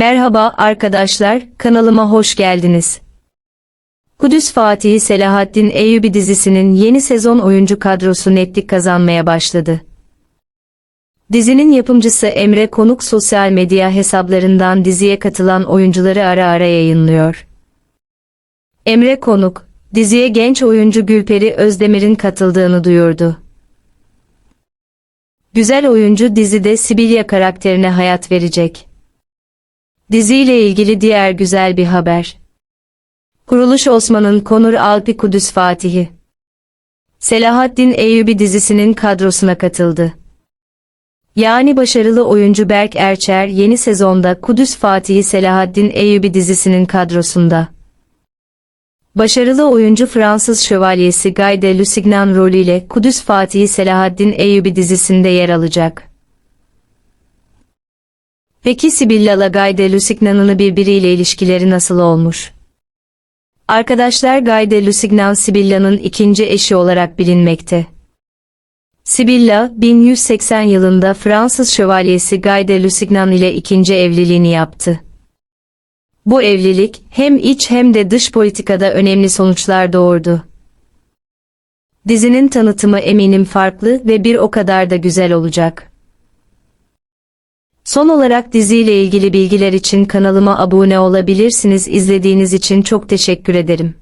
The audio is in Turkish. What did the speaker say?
Merhaba arkadaşlar, kanalıma hoş geldiniz. Kudüs Fatihi Selahaddin Eyyubi dizisinin yeni sezon oyuncu kadrosu netlik kazanmaya başladı. Dizinin yapımcısı Emre Konuk sosyal medya hesaplarından diziye katılan oyuncuları ara ara yayınlıyor. Emre Konuk, diziye genç oyuncu Gülperi Özdemir'in katıldığını duyurdu. Güzel oyuncu dizide Sibilya karakterine hayat verecek. Diziyle ilgili diğer güzel bir haber. Kuruluş Osman'ın Konur Alpi Kudüs Fatihi. Selahaddin Eyyubi dizisinin kadrosuna katıldı. Yani başarılı oyuncu Berk Erçer yeni sezonda Kudüs Fatihi Selahaddin Eyyubi dizisinin kadrosunda. Başarılı oyuncu Fransız şövalyesi Guy de Lusignan rolüyle Kudüs Fatihi Selahaddin Eyyubi dizisinde yer alacak. Peki Sibilla Guy de Lusignan'ın birbiriyle ilişkileri nasıl olmuş? Arkadaşlar Guy de Lusignan Sibilla'nın ikinci eşi olarak bilinmekte. Sibilla, 1180 yılında Fransız şövalyesi Guy de Lusignan ile ikinci evliliğini yaptı. Bu evlilik hem iç hem de dış politikada önemli sonuçlar doğurdu. Dizinin tanıtımı eminim farklı ve bir o kadar da güzel olacak. Son olarak diziyle ilgili bilgiler için kanalıma abone olabilirsiniz. İzlediğiniz için çok teşekkür ederim.